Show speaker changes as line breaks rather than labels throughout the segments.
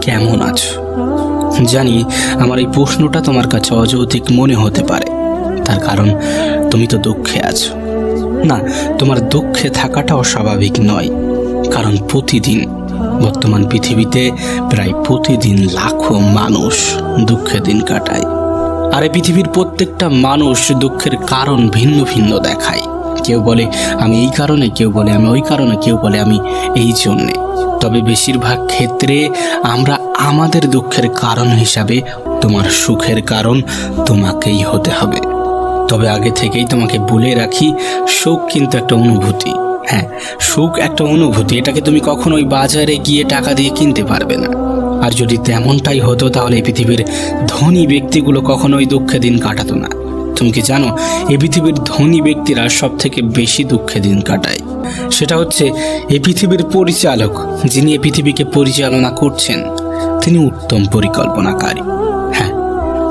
কেমন আছো? জানি আমার এই প্রশ্নটা তোমার কাছে অযৌতিক মনে হতে পারে। তার কারণ তুমি তো দুঃখে আছো। না, তোমার দুঃখে থাকাটা অস্বাভাবিক নয়। কারণ প্রতিদিন বর্তমান পৃথিবীতে প্রায় প্রতিদিন লাখো মানুষ দুঃখে দিন কাটায়। আর এই পৃথিবীর প্রত্যেকটা মানুষ দুঃখের কারণ ভিন্ন ভিন্ন দেখায়। কেউ বলে, আমি এই কারণে, কেউ বলে, আমি ওই কারণে, কেউ বলে, আমি এই জন্যে। তবে বেশিরভাগ ক্ষেত্রে আমরা আমাদের দুঃখের কারণ হিসাবে তোমার সুখের কারণ তোমাকেই হতে হবে। তবে আগে থেকেই তোমাকে বলে রাখি, সুখ কিন্তু একটা অনুভূতি। হ্যাঁ সুখ একটা অনুভূতি, এটাকে তুমি কখনোই বাজারে গিয়ে টাকা দিয়ে কিনতে পারবে না। আর যদি তেমনটাই হতো, তাহলে পৃথিবীর ধনী ব্যক্তিগুলো কখনোই দুঃখে দিন কাটাতো না। তুমি কি জানো এই পৃথিবীর ধনী ব্যক্তিরা সব থেকে বেশি দুঃখে দিন কাটায়। সেটা হচ্ছে এই পৃথিবীর পরিচালক, যিনি এই পৃথিবীকে পরিচালনা করছেন, তিনি উত্তম পরিকল্পনাকারী। হ্যাঁ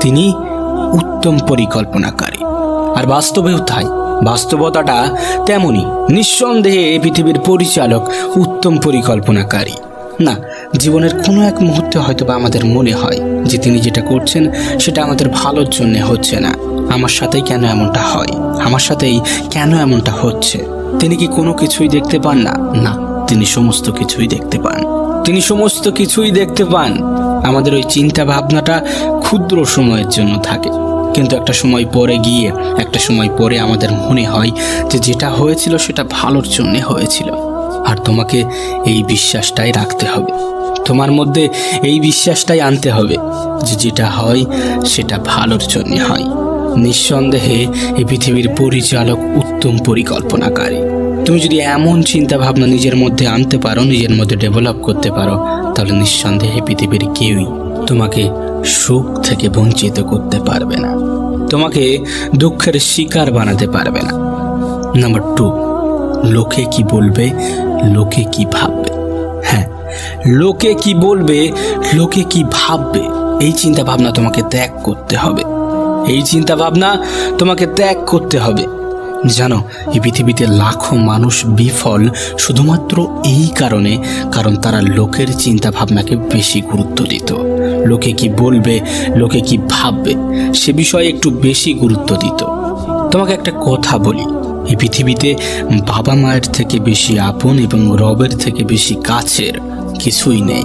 তিনি উত্তম পরিকল্পনাকারী। আর বাস্তবেও তাই, বাস্তবতাটা তেমনই, নিঃসন্দেহে এই পৃথিবীর পরিচালক, উত্তম পরিকল্পনাকারী। না, জীবনের কোনো এক মুহূর্তে হয়তো বা আমাদের মনে হয় যে তিনি যেটা করছেন, সেটা আমাদের ভালোর জন্য হচ্ছে না। আমার সাথেই কেন এমনটা হয়? আমার সাথেই কেন এমনটা হচ্ছে? তিনি কি কোনো কিছুই দেখতে পান না? না, তিনি সমস্ত কিছুই দেখতে পান। তিনি সমস্ত কিছুই দেখতে পান। আমাদের ওই চিন্তা ভাবনাটা ক্ষুদ্র সময়ের জন্য থাকে। কিন্তু একটা সময় পরে গিয়ে, একটা সময় পরে আমাদের মনে হয় যে যেটা হয়েছিল সেটা ভালোর জন্যে হয়েছিল। আর তোমাকে এই বিশ্বাসটাই রাখতে হবে। তোমার মধ্যে এই বিশ্বাসটাই আনতে হবে যে যেটা হয় সেটা ভালোর জন্যে হয়। নিঃসন্দেহে এই পৃথিবীর পরিচালক উত্তম পরিকল্পনাকারী। তুমি যদি এমন চিন্তা ভাবনা নিজের মধ্যে আনতে পারো, নিজের মধ্যে ডেভেলপ করতে পারো, তাহলে নিঃসন্দেহে পৃথিবীর কেউই তোমাকে সুখ থেকে বঞ্চিত করতে পারবে না। তোমাকে দুঃখের শিকার বানাতে পারবে না। নাম্বার টু, লোকে কি বলবে, লোকে কি ভাববে? হ্যাঁ লোকে কি বলবে, লোকে কি ভাববে? এই চিন্তা ভাবনা তোমাকে ত্যাগ করতে হবে। এই চিন্তা ভাবনা তোমাকে ত্যাগ করতে হবে। জানো, এই পৃথিবীতে লাখো মানুষ বিফল শুধুমাত্র এই কারণে, কারণ তারা লোকের চিন্তা ভাবনাকে বেশি গুরুত্ব দিত। লোকে কি বলবে, লোকে কি ভাববে, সে বিষয়ে একটু বেশি গুরুত্ব দিত। তোমাকে একটা কথা বলি, এই পৃথিবীতে বাবা মায়ের থেকে বেশি আপন এবং রবের থেকে বেশি কাছের কিছুই নেই,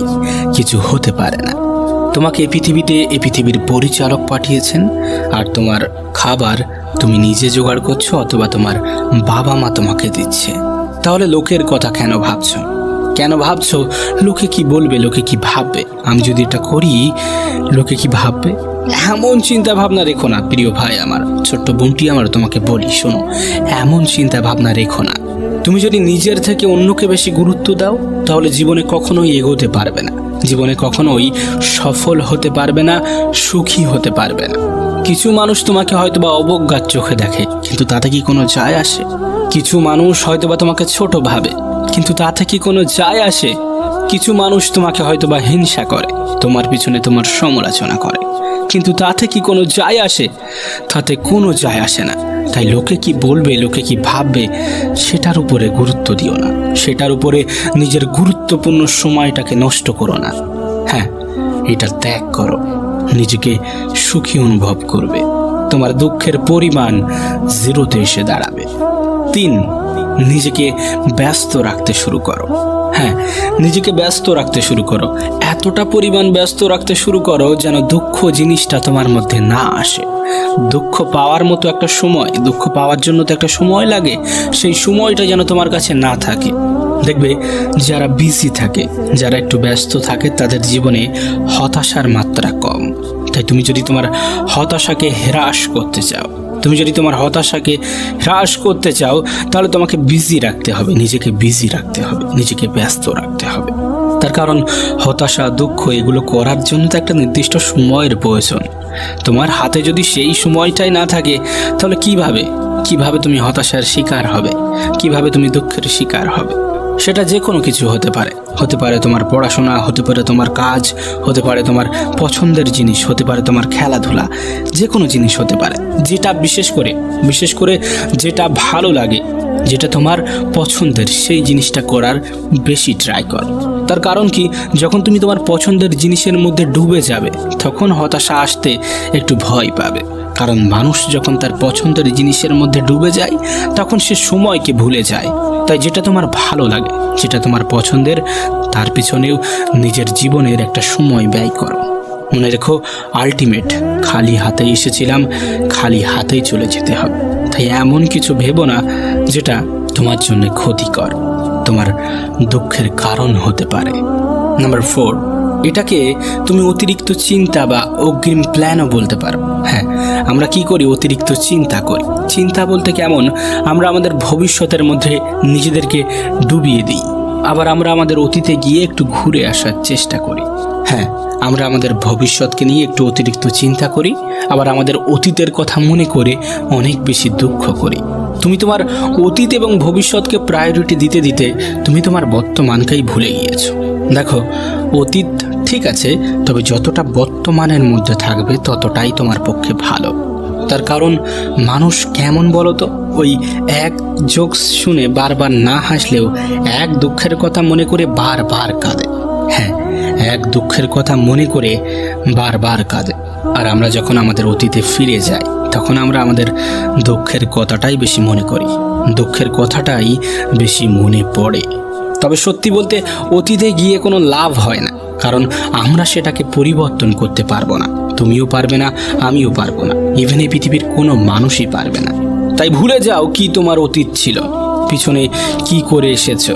কিছু হতে পারে না। তোমাকে এই পৃথিবীতে এই পৃথিবীর পরিচালক পাঠিয়েছেন, আর তোমার খাবার তুমি নিজে জোগাড় করছ অথবা তোমার বাবা মা তোমাকে দিচ্ছে। তাহলে লোকের কথা কেন ভাবছ? কেন ভাবছ? লোকে কি বলবে? লোকে কি ভাববে? আমি যদি এটা করি, লোকে কি ভাববে? এমন চিন্তা ভাবনা রেখো না, প্রিয় ভাই আমার, ছোট্ট বোনটি আমার, তোমাকে বলি, শোনো, এমন চিন্তা ভাবনা রেখো না। তুমি যদি নিজের থেকে অন্যকে বেশি গুরুত্ব দাও, তাহলে জীবনে কখনোই এগোতে পারবে না। জীবনে কখনোই সফল হতে পারবে না, সুখী হতে পারবে না। কিছু মানুষ তোমাকে হয়তো বা অবজ্ঞার চোখে দেখে, কিন্তু তাতে কি কোনো যায় আসে? কিছু মানুষ হয়তো বা তোমাকে ছোট ভাবে, কিন্তু তাতে কি কোনো যায় আসে? কিছু মানুষ তোমাকে হয়তো বা হিংসা করে, তোমার পিছনে তোমার সমালোচনা করে, কিন্তু তাতে কি কোনো যায় আসে? তাতে কোনো যায় আসে না। তাই লোকে কি বলবে, লোকে কি ভাববে, সেটার উপরে গুরুত্ব দিও না। সেটার উপরে নিজের গুরুত্বপূর্ণ সময়টাকে নষ্ট করো না। হ্যাঁ এটা ত্যাগ করো। নিজেকে সুখী অনুভব করবে। তোমার দুঃখের পরিমাণ জিরোতে এসে দাঁড়াবে। তিন নিজেকে ব্যস্ত রাখতে শুরু করো। হ্যাঁ নিজেকে ব্যস্ত রাখতে শুরু করো। এতটা পরিমাণ ব্যস্ত রাখতে শুরু করো যেন দুঃখ জিনিসটা তোমার মধ্যে না আসে। দুঃখ পাওয়ার মতো একটা সময়, দুঃখ পাওয়ার জন্য তো একটা সময় লাগে, সেই সময়টা যেন তোমার কাছে না থাকে। দেখবে, যারা বিজি থাকে, যারা একটু ব্যস্ত থাকে, তাদের জীবনে হতাশার মাত্রা কম। তাই তুমি যদি তোমার হতাশাকে হ্রাস করতে চাও তুমি যদি তোমার হতাশাকে হ্রাস করতে চাও, তাহলে তোমাকে বিজি রাখতে হবে, নিজেকে বিজি রাখতে হবে, নিজেকে ব্যস্ত রাখতে হবে। তার কারণ হতাশা, দুঃখ এগুলো করার জন্য তো একটা নির্দিষ্ট সময়ের প্রয়োজন। তোমার হাতে যদি সেই সময়টাই না থাকে, তাহলে কীভাবে? কীভাবে তুমি হতাশার শিকার হবে? কীভাবে তুমি দুঃখের শিকার হবে? সেটা যে কোনো কিছু হতে পারে। হতে পারে তোমার পড়াশোনা, হতে পারে তোমার কাজ, হতে পারে তোমার পছন্দের জিনিস, হতে পারে তোমার খেলাধুলা, যে কোনো জিনিস হতে পারে। যেটা বিশেষ করে বিশেষ করে যেটা ভালো লাগে, যেটা তোমার পছন্দের, সেই জিনিসটা করার বেশি ট্রাই কর। তার কারণ কি? যখন তুমি তোমার পছন্দের জিনিসের মধ্যে ডুবে যাবে, তখন হতাশা আসতে একটু ভয় পাবে। কারণ মানুষ যখন তার পছন্দের জিনিসের মধ্যে ডুবে যায়, তখন সে সময়কে ভুলে যায়। তাই যেটা তোমার ভালো লাগে, যেটা তোমার পছন্দের, তার পিছনেও নিজের জীবনের একটা সময় ব্যয় করো। মনে রেখো আলটিমেট খালি হাতে এসেছিলাম, খালি হাতেই চলে যেতে হবে। তাই এমন কিছু ভেবো না, যেটা তোমার জন্য ক্ষতিকর, তোমার দুঃখের কারণ হতে পারে। নাম্বার ফোর এটাকে তুমি অতিরিক্ত চিন্তা বা অগ্রিম প্ল্যানও বলতে পারো। হ্যাঁ আমরা কি করি? অতিরিক্ত চিন্তা করি। চিন্তা বলতে কেমন? আমরা আমাদের ভবিষ্যতের মধ্যে নিজেদেরকে ডুবিয়ে দিই। আবার আমরা আমাদের অতীতে গিয়ে একটু ঘুরে আসার চেষ্টা করি। হ্যাঁ আমরা আমাদের ভবিষ্যৎকে নিয়ে একটু অতিরিক্ত চিন্তা করি, আবার আমাদের অতীতের কথা মনে করে অনেক বেশি দুঃখ করি। তুমি তোমার অতীত এবং ভবিষ্যৎকে প্রায়োরিটি দিতে দিতে তুমি তোমার বর্তমানকেই ভুলে গিয়েছো। দেখো, অতীত ঠিক আছে, তবে যতটা বর্তমানের মধ্যে থাকবে ততটাই তোমার পক্ষে ভালো। তার কারণ, মানুষ কেমন বলো তো ওই এক জোকস শুনে বারবার না হাসলেও এক দুঃখের কথা মনে করে বারবার কাঁদে। হ্যাঁ এক দুঃখের কথা মনে করে বারবার কাঁদে। আর আমরা যখন আমাদের অতীতে ফিরে যাই, তখন আমরা আমাদের দুঃখের কথাটাই বেশি মনে করি। দুঃখের কথাটাই বেশি মনে পড়ে। তবে সত্যি বলতে, অতীতে গিয়ে কোনো লাভ হয় না। কারণ আমরা সেটাকে পরিবর্তন করতে পারব না। তুমিও পারবে না, আমিও পারব না। ইভেন এই পৃথিবীর কোনো মানুষই পারবে না। তাই ভুলে যাও কি তোমার অতীত ছিল। পিছনে কি করে এসেছ?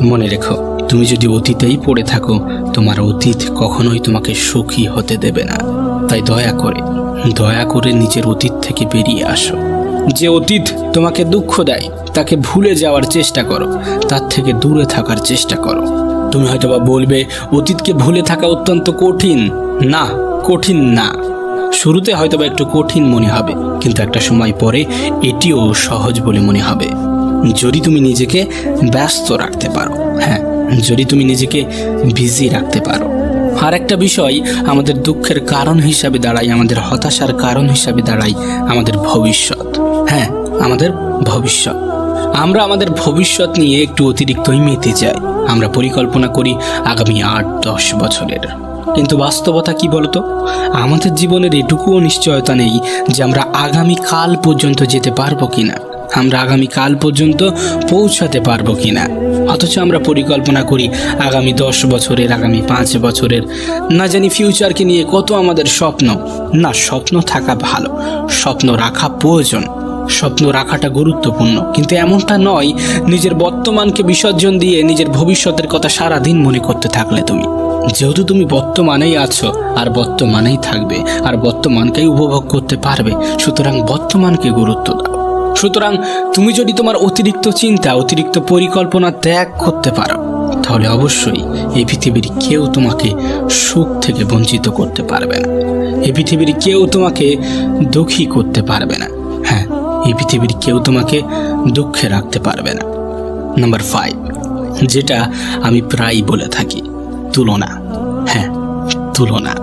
মনে রেখো, তুমি যদি অতীতেই পড়ে থাকো, তোমার অতীত কখনোই তোমাকে সুখী হতে দেবে না। তাই দয়া করে দয়া করে নিজের অতীত থেকে বেরিয়ে আসো। যে অতীত তোমাকে দুঃখ দেয়, তাকে ভুলে যাওয়ার চেষ্টা করো। তার থেকে দূরে থাকার চেষ্টা করো। তুমি হয়তোবা বলবে, অতীতকে ভুলে থাকা অত্যন্ত কঠিন। না কঠিন না। শুরুতে হয়তোবা একটু কঠিন মনে হবে, কিন্তু একটা সময় পরে এটিও সহজ বলে মনে হবে। যদি তুমি নিজেকে ব্যস্ত রাখতে পারো হ্যাঁ যদি তুমি নিজেকে বিজি রাখতে পারো। আর একটা বিষয়, আমাদের দুঃখের কারণ হিসাবে দাঁড়ায় আমাদের হতাশার কারণ হিসাবে দাঁড়ায় আমাদের ভবিষ্যৎ। হ্যাঁ আমাদের ভবিষ্যৎ। আমরা আমাদের ভবিষ্যৎ নিয়ে একটু অতিরিক্তই মেতে যাই। আমরা পরিকল্পনা করি আগামী আট, দশ বছরের। কিন্তু বাস্তবতা কি বলতো? আমাদের জীবনের এটুকুও নিশ্চয়তা নেই যে আমরা আগামী কাল পর্যন্ত যেতে পারব কিনা। আমরা আগামী কাল পর্যন্ত পৌঁছাতে পারব কিনা। অথচ আমরা পরিকল্পনা করি আগামী দশ বছরের, আগামী পাঁচ বছরের। না জানি ফিউচারকে নিয়ে কত আমাদের স্বপ্ন। না, স্বপ্ন থাকা ভালো। স্বপ্ন রাখা প্রয়োজন। স্বপ্ন রাখাটা গুরুত্বপূর্ণ। কিন্তু এমনটা নয়, নিজের বর্তমানকে বিসর্জন দিয়ে নিজের ভবিষ্যতের কথা সারা দিন মনে করতে থাকলে তুমি। যেহেতু তুমি বর্তমানেই আছো, আর বর্তমানেই থাকবে, আর বর্তমানকেই উপভোগ করতে পারবে, সুতরাং বর্তমানকে গুরুত্ব দাও। সুতরাং তুমি যদি তোমার অতিরিক্ত চিন্তা, অতিরিক্ত পরিকল্পনা ত্যাগ করতে পারো, তাহলে অবশ্যই এই পৃথিবীর কেউ তোমাকে সুখ থেকে বঞ্চিত করতে পারবে না। এই পৃথিবীর কেউ তোমাকে দুঃখী করতে পারবে না। এই পৃথিবীর কেউ তোমাকে দুঃখে রাখতে পারবে না। নাম্বার ফাইভ যেটা আমি প্রায়ই বলে থাকি, তুলনা। হ্যাঁ তুলনা।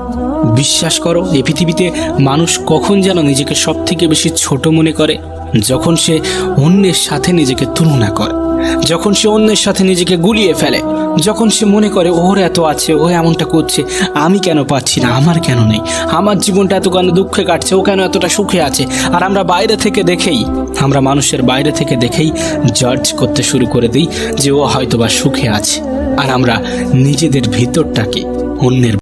বিশ্বাস করো, এই পৃথিবীতে মানুষ কখন যেন নিজেকে সব থেকে বেশি ছোট মনে করে, যখন সে অন্যের সাথে নিজেকে তুলনা করে। যখন সে অন্যের সাথে নিজেকে গুলিয়ে ফেলে, যখন সে মনে করে ওর এত আছে ও এমনটা করছে, আমি কেন পাচ্ছি না? আমার কেন নেই? আমার জীবনটা এত কেন দুঃখে কাটছে, ও কেন এতটা সুখে আছে? আর আমরা বাইরে থেকে দেখেই, আমরা মানুষের বাইরে থেকে দেখেই জাজ করতে শুরু করে দিই যে ও হয়তোবা সুখে আছে। আর আমরা নিজেদের ভিতরটাকে অন্যের